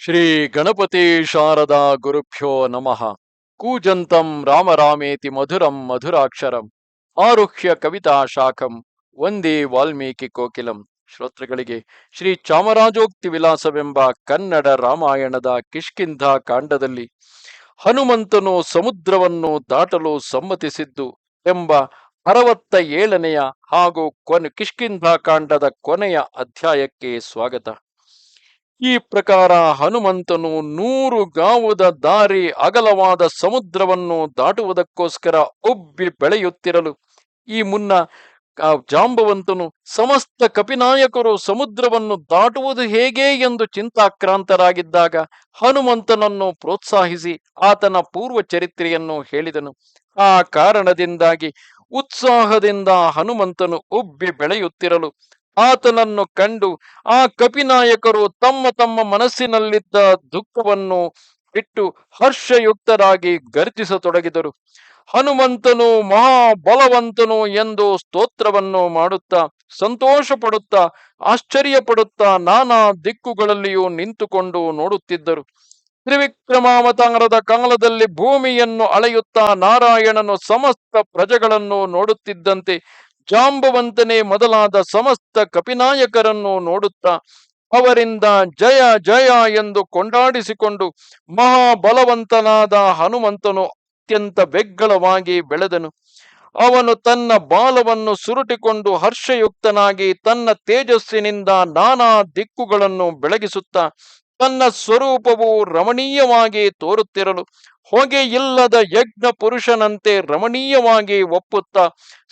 ಶ್ರೀ ಗಣಪತಿ ಶಾರದಾ ಗುರುಭ್ಯೋ ನಮಃ. ಕೂಜಂತಂ ರಾಮರಾಮೇತಿ ಮಧುರಂ ಮಧುರಾಕ್ಷರಂ. ಆರುಹ್ಯ ಕವಿತಾ ಶಾಖಂ. ಒಂದೇ ವಾಲ್ಮೀಕಿ ಕೋಕಿಲಂ. ಶ್ರೋತೃಗಳಿಗೆ ಶ್ರೀ ಚಾಮರಾಜೋಕ್ತಿ ವಿಲಾಸವೆಂಬ ಕನ್ನಡ ರಾಮಾಯಣದ ಕಿಷ್ಕಿಂಧ ಕಾಂಡದಲ್ಲಿ ಹನುಮಂತನು ಸಮುದ್ರವನ್ನು ದಾಟಲು ಸಮ್ಮತಿಸಿದ್ದು ಎಂಬ ಅರವತ್ತ ಏಳನೆಯ ಹಾಗೂ ಕೊನೆ ಕಿಷ್ಕಿಂಧ ಕಾಂಡದ ಕೊನೆಯ ಅಧ್ಯಾಯಕ್ಕೆ ಸ್ವಾಗತ. ಈ ಪ್ರಕಾರ ಹನುಮಂತನು ನೂರು ಗಾವುದ ದಾರಿ ಅಗಲವಾದ ಸಮುದ್ರವನ್ನು ದಾಟುವುದಕ್ಕೋಸ್ಕರ ಒಬ್ಬಿ ಬೆಳೆಯುತ್ತಿರಲು. ಈ ಮುನ್ನ ಜಾಂಬವಂತನು ಸಮಸ್ತ ಕಪಿನಾಯಕರು ಸಮುದ್ರವನ್ನು ದಾಟುವುದು ಹೇಗೆ ಎಂದು ಚಿಂತಾಕ್ರಾಂತರಾಗಿದ್ದಾಗ ಹನುಮಂತನನ್ನು ಪ್ರೋತ್ಸಾಹಿಸಿ ಆತನ ಪೂರ್ವ ಚರಿತ್ರೆಯನ್ನು ಹೇಳಿದನು. ಆ ಕಾರಣದಿಂದಾಗಿ ಉತ್ಸಾಹದಿಂದ ಹನುಮಂತನು ಉಬ್ಬಿ ಬೆಳೆಯುತ್ತಿರಲು ಆತನನ್ನು ಕಂಡು ಆ ಕಪಿನಾಯಕರು ತಮ್ಮ ತಮ್ಮ ಮನಸ್ಸಿನಲ್ಲಿದ್ದ ದುಃಖವನ್ನು ಬಿಟ್ಟು ಹರ್ಷಯುಕ್ತರಾಗಿ ಗರ್ಜಿಸತೊಡಗಿದರು. ಹನುಮಂತನು ಮಹಾಬಲವಂತನು ಎಂದು ಸ್ತೋತ್ರವನ್ನು ಮಾಡುತ್ತಾ ಸಂತೋಷ ಪಡುತ್ತಾ ಆಶ್ಚರ್ಯ ಪಡುತ್ತಾ ನಾನಾ ದಿಕ್ಕುಗಳಲ್ಲಿಯೂ ನಿಂತುಕೊಂಡು ನೋಡುತ್ತಿದ್ದರು. ತ್ರಿವಿಕ್ರಮಾವತಾರದ ಕಾಲದಲ್ಲಿ ಭೂಮಿಯನ್ನು ಅಳೆಯುತ್ತಾ ನಾರಾಯಣನು ಸಮಸ್ತ ಪ್ರಜೆಗಳನ್ನು ನೋಡುತ್ತಿದ್ದಂತೆ ಜಾಂಬವಂತನೇ ಮೊದಲಾದ ಸಮಸ್ತ ಕಪಿನಾಯಕರನ್ನು ನೋಡುತ್ತಾ ಅವರಿಂದ ಜಯ ಜಯ ಎಂದು ಕೊಂಡಾಡಿಸಿಕೊಂಡು ಮಹಾಬಲವಂತನಾದ ಹನುಮಂತನು ಅತ್ಯಂತ ಬೆಗ್ಗಳವಾಗಿ ಬೆಳೆದನು. ಅವನು ತನ್ನ ಬಾಲವನ್ನು ಸುರುಟಿಕೊಂಡು ಹರ್ಷಯುಕ್ತನಾಗಿ ತನ್ನ ತೇಜಸ್ಸಿನಿಂದ ನಾನಾ ದಿಕ್ಕುಗಳನ್ನು ಬೆಳಗಿಸುತ್ತಾ ತನ್ನ ಸ್ವರೂಪವು ರಮಣೀಯವಾಗಿ ತೋರುತ್ತಿರಲು, ಹೊಗೆ ಇಲ್ಲದ ಯಜ್ಞ ಪುರುಷನಂತೆ ರಮಣೀಯವಾಗಿ ಒಪ್ಪುತ್ತ,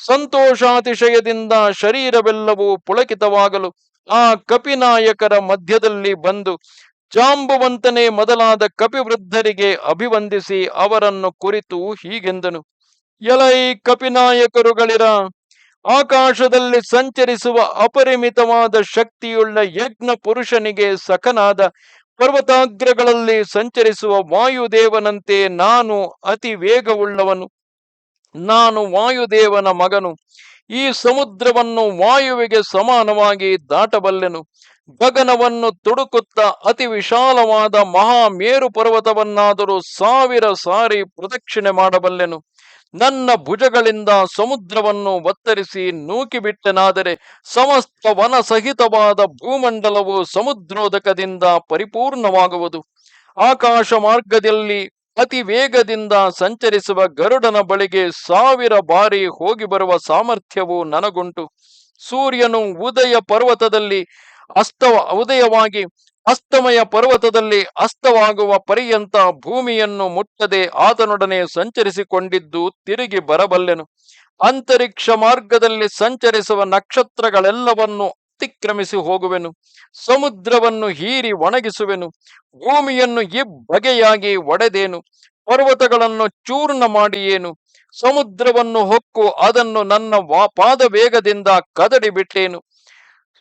ಸಂತೋಷಾತಿಶಯದಿಂದ ಶರೀರವೆಲ್ಲವೂ ಪುಳಕಿತವಾಗಲು ಆ ಕಪಿನಾಯಕರ ಮಧ್ಯದಲ್ಲಿ ಬಂದು ಜಾಂಬುವಂತನೆ ಮೊದಲಾದ ಕಪಿವೃದ್ಧರಿಗೆ ಅಭಿವಂದಿಸಿ ಅವರನ್ನು ಕುರಿತು ಹೀಗೆಂದನು, ಎಲೈ ಕಪಿನಾಯಕರುಗಳಿರ ಆಕಾಶದಲ್ಲಿ ಸಂಚರಿಸುವ ಅಪರಿಮಿತವಾದ ಶಕ್ತಿಯುಳ್ಳ ಯಜ್ಞ ಪುರುಷನಿಗೆ ಸಖನಾದ ಪರ್ವತಾಗ್ರಗಳಲ್ಲಿ ಸಂಚರಿಸುವ ವಾಯುದೇವನಂತೆ ನಾನು ಅತಿ ವೇಗವುಳ್ಳವನು. ನಾನು ವಾಯುದೇವನ ಮಗನು. ಈ ಸಮುದ್ರವನ್ನು ವಾಯುವಿಗೆ ಸಮಾನವಾಗಿ ದಾಟಬಲ್ಲೆನು. ಗಗನವನ್ನು ತುಡುಕುತ್ತಾ ಅತಿ ವಿಶಾಲವಾದ ಮಹಾ ಮೇರು ಪರ್ವತವನ್ನಾದರೂ ಸಾವಿರ ಸಾರಿ ಪ್ರದಕ್ಷಿಣೆ ಮಾಡಬಲ್ಲೆನು. ನನ್ನ ಭುಜಗಳಿಂದ ಸಮುದ್ರವನ್ನು ಒತ್ತರಿಸಿ ನೂಕಿಬಿಟ್ಟನಾದರೆ ಸಮಸ್ತ ವನ ಸಹಿತವಾದ ಭೂಮಂಡಲವು ಸಮುದ್ರೋದಕದಿಂದ ಪರಿಪೂರ್ಣವಾಗುವುದು. ಆಕಾಶ ಮಾರ್ಗದಲ್ಲಿ ಅತಿ ವೇಗದಿಂದ ಸಂಚರಿಸುವ ಗರುಡನ ಬಳಿಗೆ ಸಾವಿರ ಬಾರಿ ಹೋಗಿ ಬರುವ ಸಾಮರ್ಥ್ಯವು ನನಗುಂಟು. ಸೂರ್ಯನು ಉದಯ ಪರ್ವತದಲ್ಲಿ ಅಸ್ತವ, ಉದಯವಾಗಿ ಅಸ್ತಮಯ ಪರ್ವತದಲ್ಲಿ ಅಸ್ತವಾಗುವ ಪರ್ಯಂತ ಭೂಮಿಯನ್ನು ಮುಟ್ಟದೆ ಆತನೊಡನೆ ಸಂಚರಿಸಿಕೊಂಡಿದ್ದು ತಿರುಗಿ ಬರಬಲ್ಲೆನು. ಅಂತರಿಕ್ಷ ಮಾರ್ಗದಲ್ಲಿ ಸಂಚರಿಸುವ ನಕ್ಷತ್ರಗಳೆಲ್ಲವನ್ನು ಅತಿಕ್ರಮಿಸಿ ಹೋಗುವೆನು. ಸಮುದ್ರವನ್ನು ಹೀರಿ ಒಣಗಿಸುವೆನು. ಭೂಮಿಯನ್ನು ಇಬ್ಬಗೆಯಾಗಿ ಒಡೆದೇನು. ಪರ್ವತಗಳನ್ನು ಚೂರ್ಣ ಮಾಡಿಯೇನು. ಸಮುದ್ರವನ್ನು ಹೊಕ್ಕು ಅದನ್ನು ನನ್ನ ವಾ ಪಾದ ವೇಗದಿಂದ ಕದಡಿ ಬಿಟ್ಟೇನು.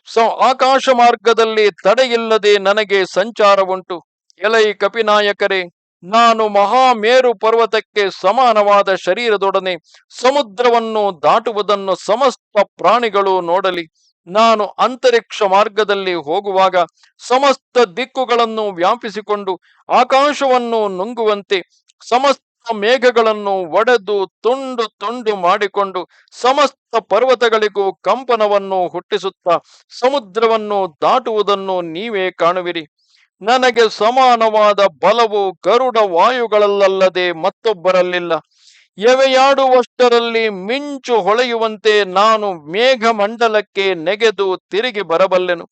ಸ ಆಕಾಶ ಮಾರ್ಗದಲ್ಲಿ ತಡೆಯಿಲ್ಲದೆ ನನಗೆ ಸಂಚಾರವುಂಟು. ಎಲೈ ಕಪಿನಾಯಕರೇ, ನಾನು ಮಹಾಮೇರು ಪರ್ವತಕ್ಕೆ ಸಮಾನವಾದ ಶರೀರದೊಡನೆ ಸಮುದ್ರವನ್ನು ದಾಟುವುದನ್ನು ಸಮಸ್ತ ಪ್ರಾಣಿಗಳು ನೋಡಲಿ. ನಾನು ಅಂತರಿಕ್ಷ ಮಾರ್ಗದಲ್ಲಿ ಹೋಗುವಾಗ ಸಮಸ್ತ ದಿಕ್ಕುಗಳನ್ನು ವ್ಯಾಪಿಸಿಕೊಂಡು ಆಕಾಶವನ್ನು ನುಂಗುವಂತೆ ಸಮಸ್ತ ಮೇಘಗಳನ್ನು ಒಡೆದು ತುಂಡು ತುಂಡು ಮಾಡಿಕೊಂಡು ಸಮಸ್ತ ಪರ್ವತಗಳಿಗೂ ಕಂಪನವನ್ನು ಹುಟ್ಟಿಸುತ್ತಾ ಸಮುದ್ರವನ್ನು ದಾಟುವುದನ್ನು ನೀವೇ ಕಾಣುವಿರಿ. ನನಗೆ ಸಮಾನವಾದ ಬಲವು ಗರುಡ ವಾಯುಗಳಲ್ಲದೆ ಮತ್ತೊಬ್ಬರಲ್ಲಿಲ್ಲ. ಎವೆಯಾಡುವಷ್ಟರಲ್ಲಿ ಮಿಂಚು ಹೊಳೆಯುವಂತೆ ನಾನು ಮೇಘಮಂಡಲಕ್ಕೆ ನೆಗೆದು ತಿರುಗಿ ಬರಬಲ್ಲೆನು.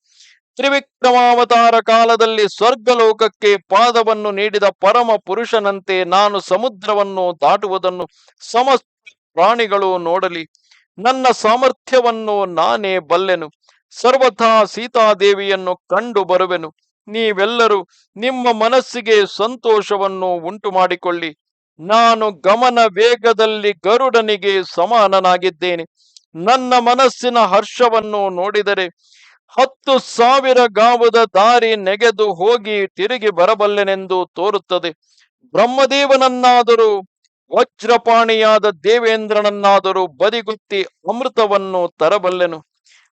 ತ್ರಿವಿಕ್ರಮಾವತಾರ ಕಾಲದಲ್ಲಿ ಸ್ವರ್ಗಲೋಕಕ್ಕೆ ಪಾದವನ್ನು ನೀಡಿದ ಪರಮ ಪುರುಷನಂತೆ ನಾನು ಸಮುದ್ರವನ್ನು ದಾಟುವುದನ್ನು ಸಮಸ್ತ ಪ್ರಾಣಿಗಳು ನೋಡಲಿ. ನನ್ನ ಸಾಮರ್ಥ್ಯವನ್ನು ನಾನೇ ಬಲ್ಲೆನು. ಸರ್ವಥಾ ಸೀತಾದೇವಿಯನ್ನು ಕಂಡು ಬರುವೆನು. ನೀವೆಲ್ಲರೂ ನಿಮ್ಮ ಮನಸ್ಸಿಗೆ ಸಂತೋಷವನ್ನು ಉಂಟು ಮಾಡಿಕೊಳ್ಳಿ ನಾನು ಗಮನ ವೇಗದಲ್ಲಿ ಗರುಡನಿಗೆ ಸಮಾನನಾಗಿದ್ದೇನೆ. ನನ್ನ ಮನಸ್ಸಿನ ಹರ್ಷವನ್ನು ನೋಡಿದರೆ ಹತ್ತು ಸಾವಿರ ಗಾವದ ದಾರಿ ನೆಗೆದು ಹೋಗಿ ತಿರುಗಿ ಬರಬಲ್ಲೆನೆಂದು ತೋರುತ್ತದೆ. ಬ್ರಹ್ಮದೇವನನ್ನಾದರೂ, ವಜ್ರಪಾಣಿಯಾದ ದೇವೇಂದ್ರನನ್ನಾದರೂ ಬದಿಗುತ್ತಿ ಅಮೃತವನ್ನು ತರಬಲ್ಲೆನು.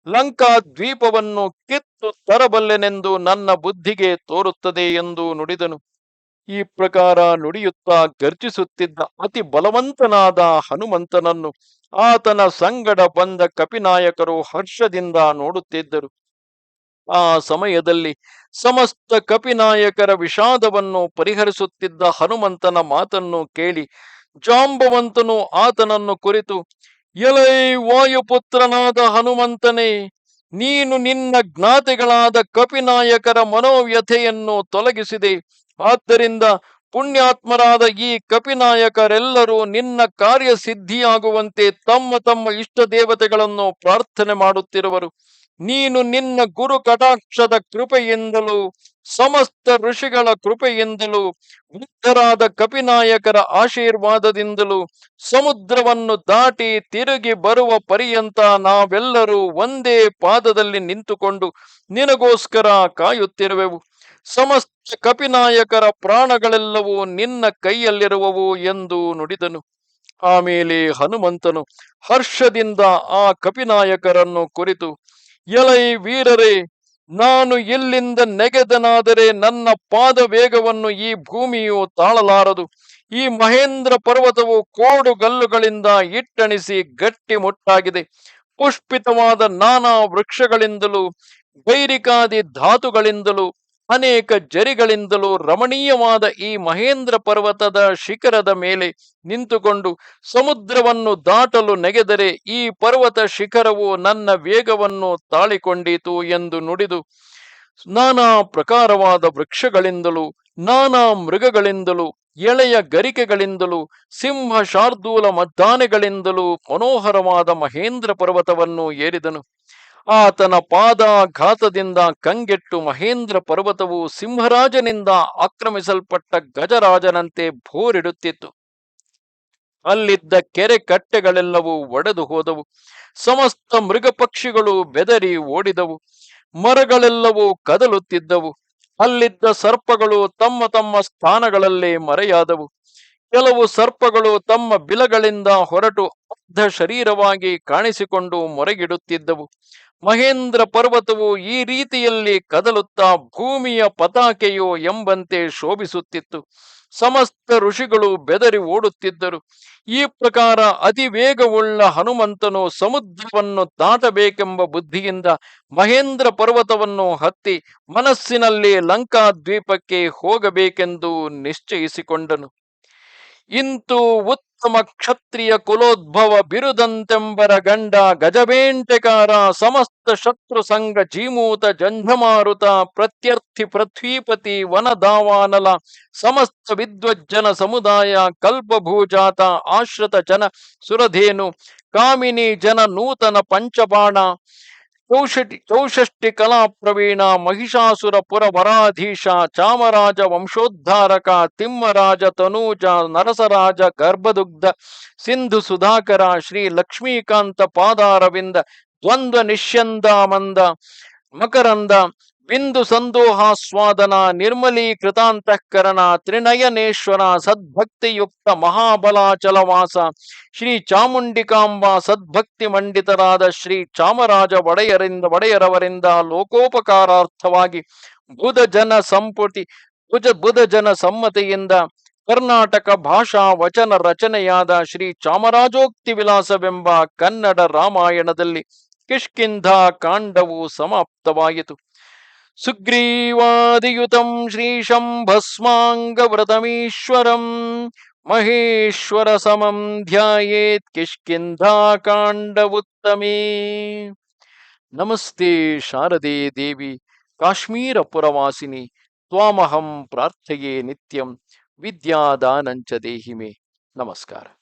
ಲಂಕಾ ದ್ವೀಪವನ್ನು ಕಿತ್ತು ತರಬಲ್ಲೆನೆಂದು ನನ್ನ ಬುದ್ಧಿಗೆ ತೋರುತ್ತದೆ ಎಂದು ನುಡಿದನು. ಈ ಪ್ರಕಾರ ನುಡಿಯುತ್ತಾ ಗರ್ಜಿಸುತ್ತಿದ್ದ ಅತಿ ಬಲವಂತನಾದ ಹನುಮಂತನನ್ನು ಆತನ ಸಂಗಡ ಬಂದ ಕಪಿನಾಯಕರು ಹರ್ಷದಿಂದ ನೋಡುತ್ತಿದ್ದರು. ಆ ಸಮಯದಲ್ಲಿ ಸಮಸ್ತ ಕಪಿನಾಯಕರ ವಿಷಾದವನ್ನು ಪರಿಹರಿಸುತ್ತಿದ್ದ ಹನುಮಂತನ ಮಾತನ್ನು ಕೇಳಿ ಜಾಂಬವಂತನು ಆತನನ್ನು ಕುರಿತು, ಎಲೈ ವಾಯುಪುತ್ರನಾದ ಹನುಮಂತನೇ, ನೀನು ನಿನ್ನ ಜ್ಞಾತಿಗಳಾದ ಕಪಿನಾಯಕರ ಮನೋವ್ಯಥೆಯನ್ನು ತೊಲಗಿಸಿದೆ. ಆದ್ದರಿಂದ ಪುಣ್ಯಾತ್ಮರಾದ ಈ ಕಪಿನಾಯಕರೆಲ್ಲರೂ ನಿನ್ನ ಕಾರ್ಯ ಸಿದ್ಧಿಯಾಗುವಂತೆ ತಮ್ಮ ತಮ್ಮ ಇಷ್ಟ ದೇವತೆಗಳನ್ನು ಪ್ರಾರ್ಥನೆ ಮಾಡುತ್ತಿರುವರು. ನೀನು ನಿನ್ನ ಗುರು ಕಟಾಕ್ಷದ ಕೃಪೆಯಿಂದಲೂ, ಸಮಸ್ತ ಋಷಿಗಳ ಕೃಪೆಯಿಂದಲೂ, ವೃದ್ಧರಾದ ಕಪಿನಾಯಕರ ಆಶೀರ್ವಾದದಿಂದಲೂ, ಸಮುದ್ರವನ್ನು ದಾಟಿ ತಿರುಗಿ ಬರುವ ಪರ್ಯಂತ ನಾವೆಲ್ಲರೂ ಒಂದೇ ಪಾದದಲ್ಲಿ ನಿಂತುಕೊಂಡು ನಿನಗೋಸ್ಕರ ಕಾಯುತ್ತಿರುವೆವು. ಸಮಸ್ತ ಕಪಿನಾಯಕರ ಪ್ರಾಣಗಳೆಲ್ಲವೂ ನಿನ್ನ ಕೈಯಲ್ಲಿರುವವು ಎಂದು ನುಡಿದನು. ಆಮೇಲೆ ಹನುಮಂತನು ಹರ್ಷದಿಂದ ಆ ಕಪಿನಾಯಕರನ್ನು ಕುರಿತು ಎಲೈ ವೀರರೇ, ನಾನು ಇಲ್ಲಿಂದ ನೆಗೆದನಾದರೆ ನನ್ನ ಪಾದ ವೇಗವನ್ನು ಈ ಭೂಮಿಯು ತಾಳಲಾರದು. ಈ ಮಹೇಂದ್ರ ಪರ್ವತವು ಕೋಡುಗಲ್ಲುಗಳಿಂದ ಇಟ್ಟಣಿಸಿ ಗಟ್ಟಿ ಮುಟ್ಟಾಗಿದೆ. ಪುಷ್ಪಿತವಾದ ನಾನಾ ವೃಕ್ಷಗಳಿಂದಲೂ, ಗೈರಿಕಾದಿ ಧಾತುಗಳಿಂದಲೂ ಅನೇಕ ಜರಿಗಳಿಂದಲೂ ರಮಣೀಯವಾದ ಈ ಮಹೇಂದ್ರ ಪರ್ವತದ ಶಿಖರದ ಮೇಲೆ ನಿಂತುಕೊಂಡು ಸಮುದ್ರವನ್ನು ದಾಟಲು ನೆಗೆದರೆ ಈ ಪರ್ವತ ಶಿಖರವು ನನ್ನ ವೇಗವನ್ನು ತಾಳಿಕೊಂಡಿತು ಎಂದು ನುಡಿದು ನಾನಾ ಪ್ರಕಾರವಾದ ವೃಕ್ಷಗಳಿಂದಲೂ, ನಾನಾ ಮೃಗಗಳಿಂದಲೂ, ಎಳೆಯ ಗರಿಕೆಗಳಿಂದಲೂ ಸಿಂಹ ಶಾರ್ದೂಲ ಮದ್ದಾನೆಗಳಿಂದಲೂ ಮನೋಹರವಾದ ಮಹೇಂದ್ರ ಪರ್ವತವನ್ನು ಏರಿದನು. ಆತನ ಪಾದಾಘಾತದಿಂದ ಕಂಗೆಟ್ಟು ಮಹೇಂದ್ರ ಪರ್ವತವು ಸಿಂಹರಾಜನಿಂದ ಆಕ್ರಮಿಸಲ್ಪಟ್ಟ ಗಜರಾಜನಂತೆ ಭೋರಿಡುತ್ತಿತ್ತು. ಅಲ್ಲಿದ್ದ ಕೆರೆ ಕಟ್ಟೆಗಳೆಲ್ಲವೂ ಒಡೆದು ಹೋದವು. ಸಮಸ್ತ ಮೃಗ ಪಕ್ಷಿಗಳು ಬೆದರಿ ಓಡಿದವು. ಮರಗಳೆಲ್ಲವೂ ಕದಲುತ್ತಿದ್ದವು. ಅಲ್ಲಿದ್ದ ಸರ್ಪಗಳು ತಮ್ಮ ತಮ್ಮ ಸ್ಥಾನಗಳಲ್ಲೇ ಮರೆಯಾದವು. ಕೆಲವು ಸರ್ಪಗಳು ತಮ್ಮ ಬಿಲಗಳಿಂದ ಹೊರಟು ಅರ್ಧ ಶರೀರವಾಗಿ ಕಾಣಿಸಿಕೊಂಡು ಮೊರೆಗಿಡುತ್ತಿದ್ದವು. ಮಹೇಂದ್ರ ಪರ್ವತವು ಈ ರೀತಿಯಲ್ಲಿ ಕದಲುತ್ತಾ ಭೂಮಿಯ ಪತಾಕೆಯೋ ಎಂಬಂತೆ ಶೋಭಿಸುತ್ತಿತ್ತು. ಸಮಸ್ತ ಋಷಿಗಳು ಬೆದರಿ ಓಡುತ್ತಿದ್ದರು. ಈ ಪ್ರಕಾರ ಅತಿ ವೇಗವುಳ್ಳ ಹನುಮಂತನು ಸಮುದ್ರವನ್ನು ದಾಟಬೇಕೆಂಬ ಬುದ್ಧಿಯಿಂದ ಮಹೇಂದ್ರ ಪರ್ವತವನ್ನು ಹತ್ತಿ ಮನಸ್ಸಿನಲ್ಲಿ ಲಂಕಾ ದ್ವೀಪಕ್ಕೆ ಹೋಗಬೇಕೆಂದು ನಿಶ್ಚಯಿಸಿಕೊಂಡನು. ಇಂತು ಉತ್ತಮ ಕ್ಷತ್ರಿಯ ಕುಲೋದ್ಭವ ಬಿರುದಂತೆಂಬರ ಗಂಡ ಗಜಬೇಂಟೆಕಾರ ಸಮಸ್ತ ಶತ್ರು ಸಂಘ ಜೀಮೂತ ಜಂಜಮಾರುತ ಪ್ರತ್ಯರ್ಥಿ ಪೃಥ್ವೀಪತಿ ವನದಾವಾನಲ ಸಮಸ್ತ ವಿದ್ವಜ್ಜನ ಸಮುದಾಯ ಕಲ್ಪಭೂಜಾತ ಆಶ್ರಿತ ಜನ ಸುರಧೇನು ಕಾಮಿನಿ ಜನ ನೂತನ ಪಂಚಬಾಣ ಚೌಷಟಿ, ಚೌಷಷ್ಟಿ ಕಲಾ ಪ್ರವೀಣ ಮಹಿಷಾಸುರ ಪುರ ವರಾಧೀಶ ಚಾಮರಾಜ ವಂಶೋದ್ಧಾರಕ ತಿಮ್ಮರಾಜ ತನೂಜ ನರಸರಾಜ ಗರ್ಭದುಗ್ಧ ಸಿಂಧು ಸುಧಾಕರ ಶ್ರೀ ಲಕ್ಷ್ಮೀಕಾಂತ ಪಾದಾರವಿಂದ ದ್ವಂದ್ವ ನಿಶ್ಯಂದಾಮಂದ ಮಕರಂದ ಬಿಂದು ಸಂದೋಹಾಸ್ವಾದನ ನಿರ್ಮಲೀಕೃತಾಂತಃಕರಣ ತ್ರಿನಯನೇಶ್ವರ ಸದ್ಭಕ್ತಿಯುಕ್ತ ಮಹಾಬಲಾಚಲವಾಸ ಶ್ರೀ ಚಾಮುಂಡಿಕಾಂಬ ಸದ್ಭಕ್ತಿ ಮಂಡಿತರಾದ ಶ್ರೀ ಚಾಮರಾಜ ಒಡೆಯರಿಂದ ಒಡೆಯರವರಿಂದ ಲೋಕೋಪಕಾರಾರ್ಥವಾಗಿ ಬುಧ ಜನ ಸಂಪುಟಿ ಬುಜ ಬುಧ ಜನ ಸಮ್ಮತಿಯಿಂದ ಕರ್ನಾಟಕ ಭಾಷಾ ವಚನ ರಚನೆಯಾದ ಶ್ರೀ ಚಾಮರಾಜೋಕ್ತಿ ವಿಲಾಸವೆಂಬ ಕನ್ನಡ ರಾಮಾಯಣದಲ್ಲಿ ಕಿಷ್ಕಿಂಧ ಕಾಂಡವು ಸಮಾಪ್ತವಾಯಿತು. ಸುಗ್ರೀವಾದಿಯುತಂ ಶ್ರೀಶಂ ಭಸ್ಮಾಂಗವ್ರತಮೀಶ್ವರಂ. ಮಹೇಶ್ವರ ಸಮಂ ಧ್ಯಾಯೇತ್ ಕಿಷ್ಕಿಂಧಾಕಾಂಡ ಉತ್ತಮೇ ನಮಸ್ತೆ ಶಾರದೆ ದೇವಿ ಕಾಶ್ಮೀರ ಪುರವಾಸಿನಿ ತ್ವಾಮಹಂ ಪ್ರಾರ್ಥಯೇ ನಿತ್ಯಂ, ವಿದ್ಯಾದಾನಂಚ ದೇಹಿಮೆ. ನಮಸ್ಕಾರ.